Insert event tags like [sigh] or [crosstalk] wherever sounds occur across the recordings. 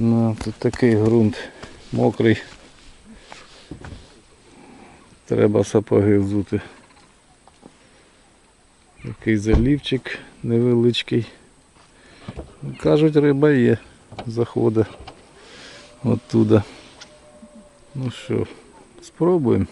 Ну, тут такий ґрунт мокрий. Треба сапоги взути. Такий залівчик невеличкий. Кажуть, риба є. Заходить оттуда. Ну що, спробуємо.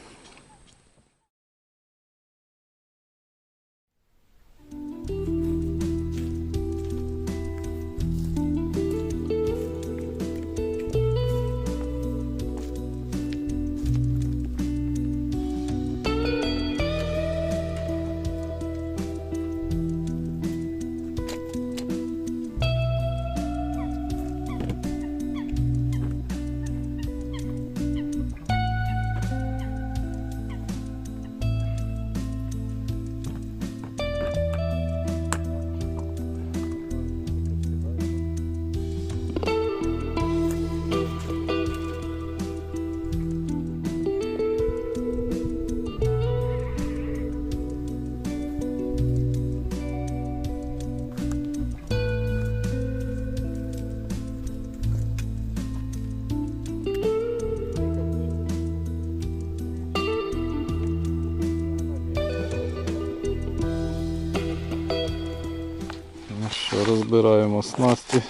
Розбираємо снасті.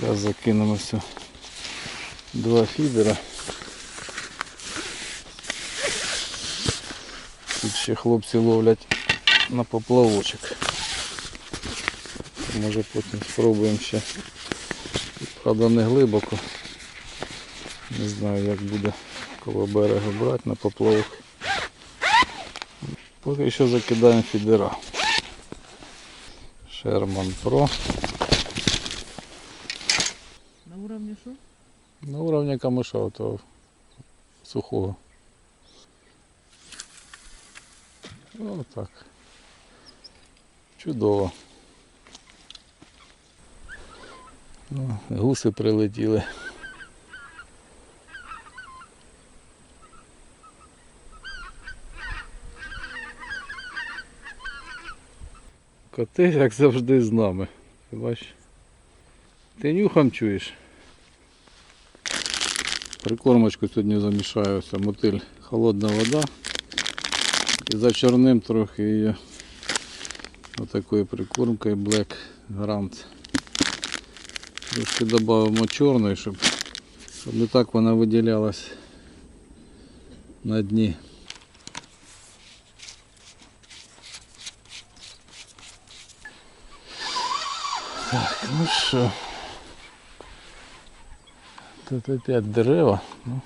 Зараз закинемо все. Два фідера. Тут ще хлопці ловлять на поплавочок. Може потім спробуємо ще. Правда не глибоко. Не знаю як буде коло берега брати на поплавок. Поки що закидаємо фідера. Шерман Про. На уровне что? На уровні вот того сухого. Вот так. Чудово. Ну, гуси прилетіли. Коти, як завжди, з нами. Ти бачиш? Ти нюхом чуєш? Прикормочку сьогодні замішаю ось мотиль холодна вода. І зачорним трохи її отакою прикормкою Black Grant. Трошки додамо чорної, щоб, щоб не так вона виділялась на дні. Так, ну що. Тут опять дерева. Ну,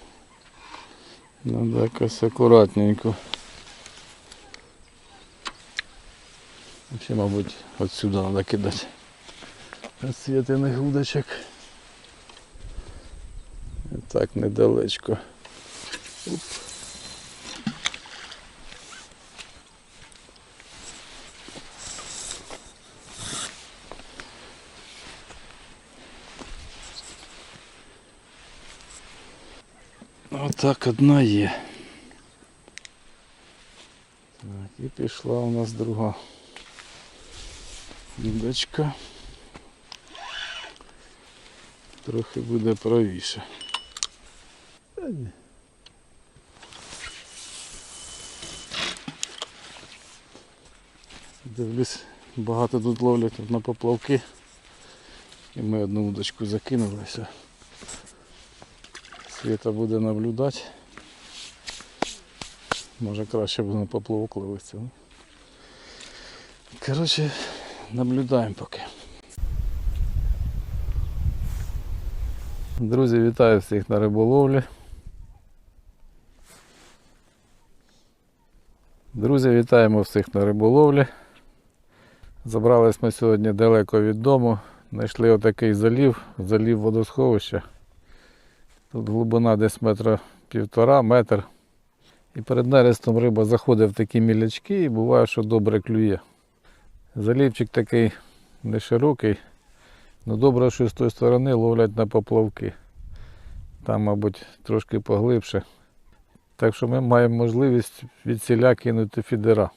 надо якось акуратненько. Ще, мабуть, отсюда треба кидати. Освітених удочок. І так недалечко. Оп. Отак одна є. Так, і пішла у нас друга дудочка. Трохи буде правіше. Дивлюсь, багато тут ловлять на поплавки. І ми одну удочку закинули все. Світа буде наблюдати. Може краще буде на поплавок. Коротше, наблюдаємо поки. Друзі, вітаю всіх на риболовлі. Друзі, вітаємо всіх на риболовлі. Забрались ми сьогодні далеко від дому. Знайшли отакий залів, залів водосховища. Тут глибина десь метра півтора, метр. І перед нерестом риба заходить в такі мілячки і буває, що добре клює. Залівчик такий не широкий, але добре, що з тої сторони ловлять на поплавки. Там, мабуть, трошки поглибше. Так що ми маємо можливість від ціля кинути фідера.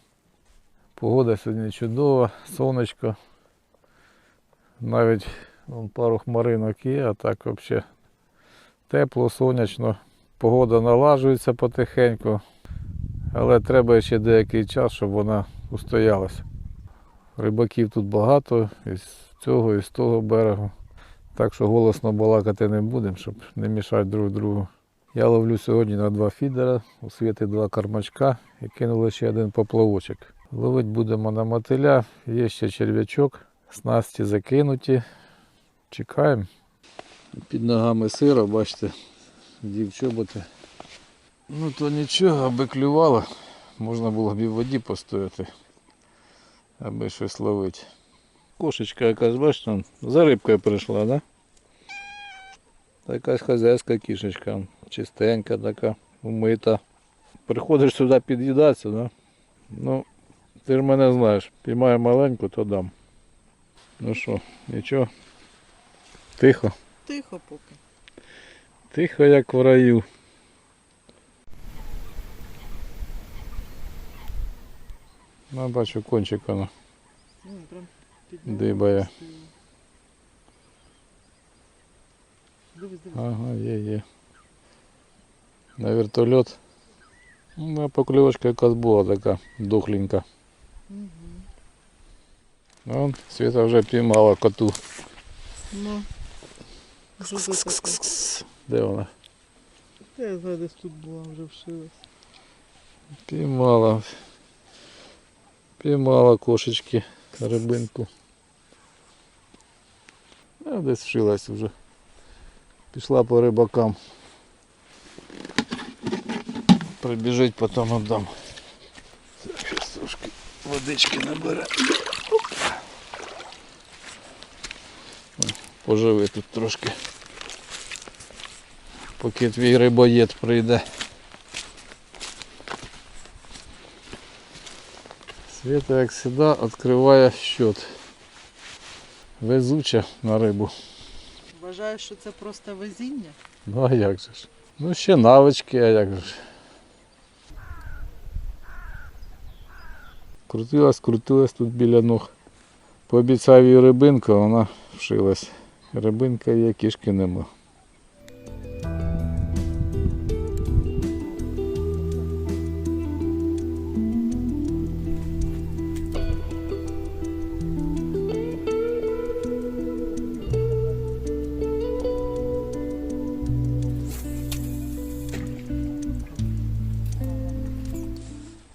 Погода сьогодні чудова, сонечко. Навіть Вон пару хмаринок є, а так взагалі тепло, сонячно. Погода налажується потихеньку, але треба ще деякий час, щоб вона устоялася. Рибаків тут багато, і з цього, і з того берегу. Так що голосно балакати не будемо, щоб не мішати друг другу. Я ловлю сьогодні на два фідера, у світи два кармачка і кинули ще один поплавочок. Ловити будемо на мотиля, є ще черв'ячок, снасті закинуті. Чекаємо. Під ногами сира, бачите, дів чоботи. Ну то нічого, аби клювало, можна було б і в воді постояти, аби щось ловити. Кошечка якась, бачите, за рибкою прийшла, да? Якась хазяйська кішечка, чистенька така, умита. Приходиш сюди під'їдатися, да? Ну, ти ж мене знаєш, піймаю маленьку, то дам. Ну що, нічого. Тихо. Тихо поки. Тихо, як в раю. Ну, бачу кончик воно. Ну, прям під Дибає. ногами стоїть. Дивись, дивись. Ага, є, є. На вертольот. Ну, а покльовочка якась була така дохленька. Угу. Вон, Світа вже піймала коту. Ну. Де вона? Я знаю, десь тут була, вже вшилась. Піймала. Піймала кошечки рибинку. А десь вшилась вже. Пішла по рибакам. Прибіжить, потім віддам. Щас трошки водички набере. Поживи тут трошки. Поки твій рибоєд прийде. Света, як завжди, відкриває счет. Везуча на рибу. Вважаєш, що це просто везіння? Ну а як же ж? Ну ще навички, а як же ж. Крутилась, крутилась тут біля ног. Пообіцяв їй рибинку, а вона вшилась. Рибинка є, кішки нема.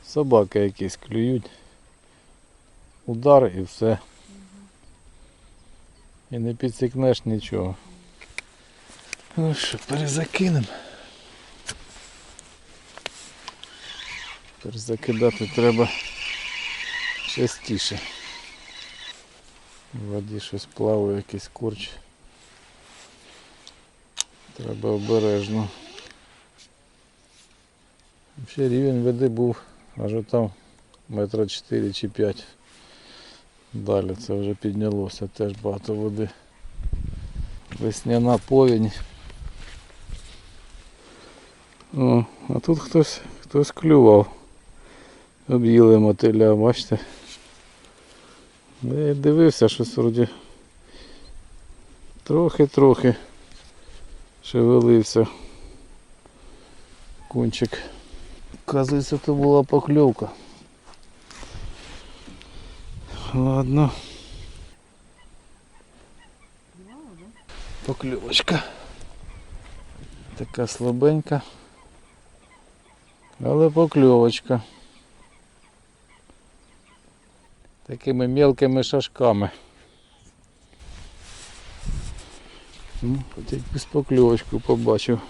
Собаки якісь клюють. Удар і все. І не підсікнеш нічого. Ну що, перезакинемо. Перезакидати треба частіше. В воді щось плаває, якийсь корч. Треба обережно. Взагалі рівень води був аж там метра 4 чи 5. Далі це вже піднялося, теж багато води. Весняна повінь. О, а тут хтось, хтось клював. Об'їли мотиля, бачите. Я дивився, щось вроді трохи-трохи шевелився кончик. Оказується, то була покльовка. Ладно. Покльовочка. Така слабенька. Але покльовочка. Такими мелкими шашками. Ну, хоч якусь покльовочку побачив.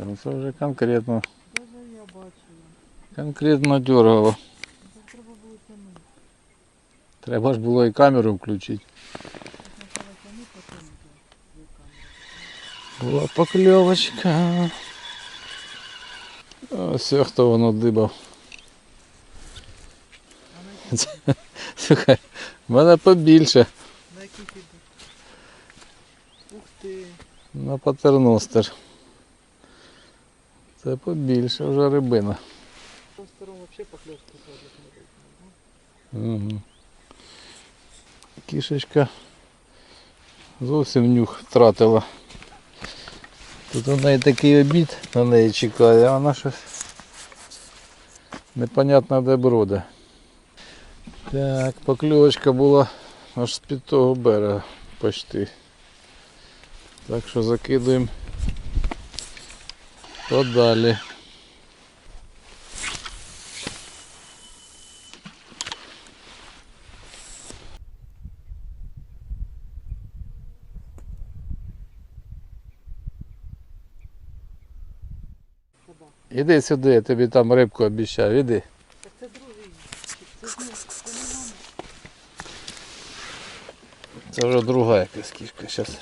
ну Це вже конкретно, Даже я бачила. конкретно дергало. Це треба було тягнути. Треба ж було і камеру включити. Спочатку тягнути, потім вже камеру. Була покльовочка. Ось хто воно дибав. А на який, Слухай, в мене побільше. на який піде? Ух ти. На патерностер. Це побільше вже рибина. Угу. Кішечка зовсім нюх втратила. Тут у неї такий обід на неї чекає, а вона щось непонятно де броде. Так, покльовочка була аж з під того берега почти. Так що закидуємо подалі. Куда? Іди сюди, я тобі там рибку обіцяв, іди. Це вже друга якась кішка зараз.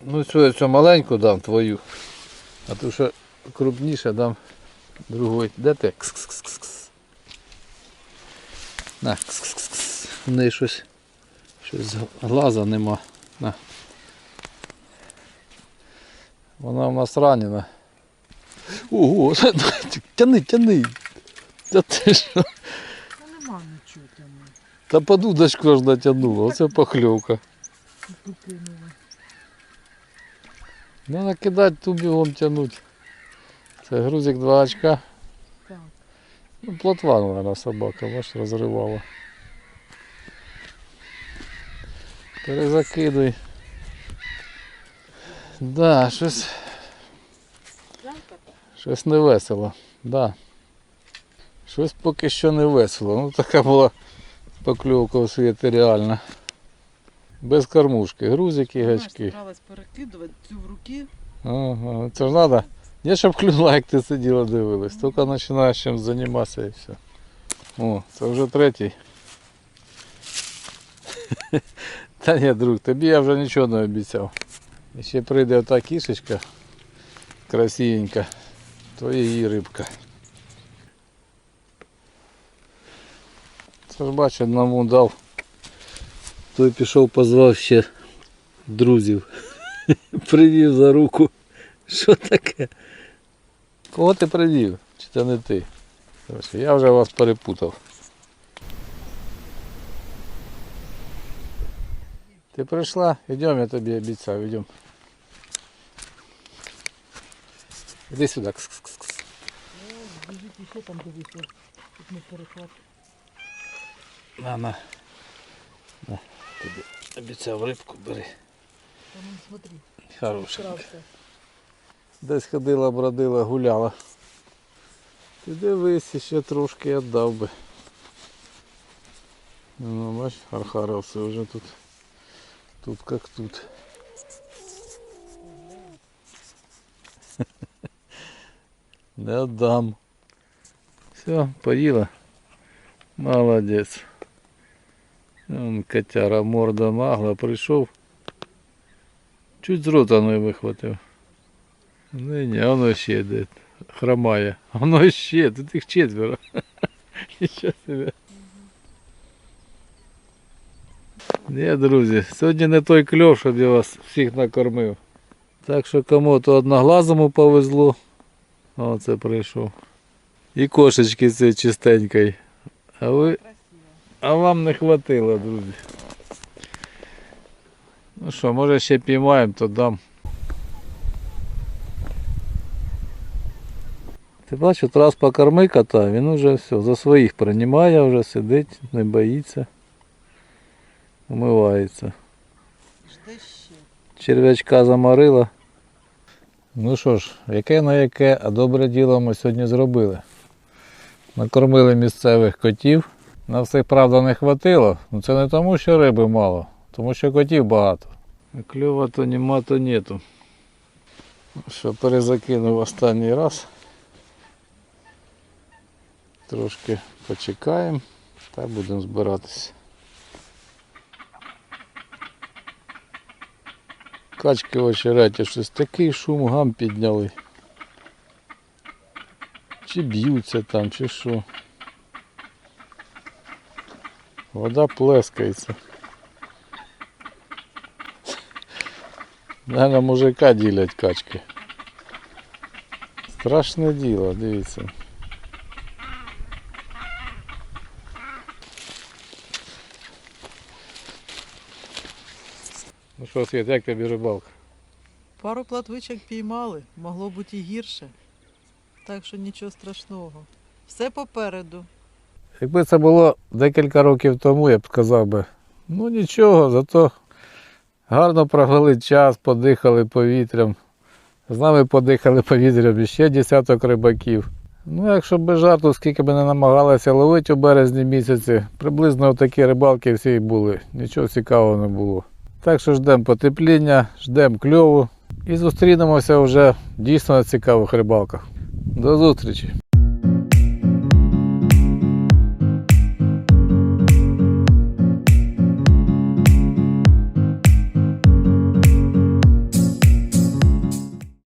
Ну цю я цю маленьку дам твою. А ту що крупніше дам другої. Де ти? Кс-кс-кс-кс. На, кс-кс-кс. У неї щось, щось глаза нема. На. Вона в нас ранена. Ого, [laughs] тяни, тяни. Та ти що? Та нема нічого там. Та удочку аж натягнула, оце похльовка. Ту кинула. Ну накидать ту бігом тянуть. Це грузик 2 очка. Так. Ну, плотва, наверное, собака, бач, розривала. Перезакидуй. Да, щось, щось не весело. Да. Щось поки що не весело. Ну така була покльовка у світі реальна. Без кормушки, грузики, гачки. старалась перекидувати цю в руки. Ага, це ж треба. Не щоб клюнула, як ти сиділа дивилась. Тільки починаєш чим займатися і все. О, це вже третій. [laughs] Та ні, друг, тобі я вже нічого не обіцяв. І ще прийде ота кішечка красивенька, то її рибка. Це ж бачу, одному дав. Той пішов, позвав ще друзів. [laughs] Привів за руку. Що таке? Кого ти привів? Чи це не ти? Короче, я вже вас перепутав. Ти прийшла? Йдемо, я тобі обіцяв, йдемо. Іди сюди. Кс-кс-кс. Ну, біжіть ще там дивіться. Тут не перехват. На, на. На, Тобі обіцяв рибку бери. Он, Хороша. Десь ходила, бродила, гуляла. Ти дивись, ще трошки віддав би. Ну, бач, архаровці вже тут. Тут як тут. [laughs] Не віддам. Все, поїла. Молодець. Вон котяра морда нагла прийшов. Чуть з рота не вихватив. Не, ні, воно ще йде. Хромає. Воно ще, тут їх четверо. [laughs] Нічого себе. Ні, друзі, сьогодні не той кльов, щоб я вас всіх накормив. Так що кому-то одноглазому повезло. Оце прийшов. І кошечки цієї чистенької. А ви. А вам не хватило, друзі. Ну що, може ще піймаємо, то дам. Ти бачиш, от раз покорми кота, він уже все, за своїх приймає, вже сидить, не боїться. Умивається. Черв'ячка заморила. Ну що ж, яке на яке, а добре діло ми сьогодні зробили. Накормили місцевих котів. На всіх, правда, не хватило. Ну це не тому, що риби мало, тому що котів багато. Кльова то нема, то нету. Що перезакинув останній раз. Трошки почекаємо та будемо збиратися. Качки в очереті щось такий шум гам підняли. Чи б'ються там, чи що. Вода плескається. Наверно, мужика ділять качки. Страшне діло, дивіться. Ну що, Світ, як тобі рибалка? Пару платвичок піймали, могло бути і гірше. Так що нічого страшного. Все попереду. Якби це було декілька років тому, я б сказав би, ну нічого, зато гарно провели час, подихали повітрям. З нами подихали повітрям іще десяток рибаків. Ну, якщо без жарту, скільки б не намагалися ловити у березні місяці, приблизно такі рибалки всі й були. Нічого цікавого не було. Так що ждемо потепління, ждемо кльову і зустрінемося вже дійсно на цікавих рибалках. До зустрічі!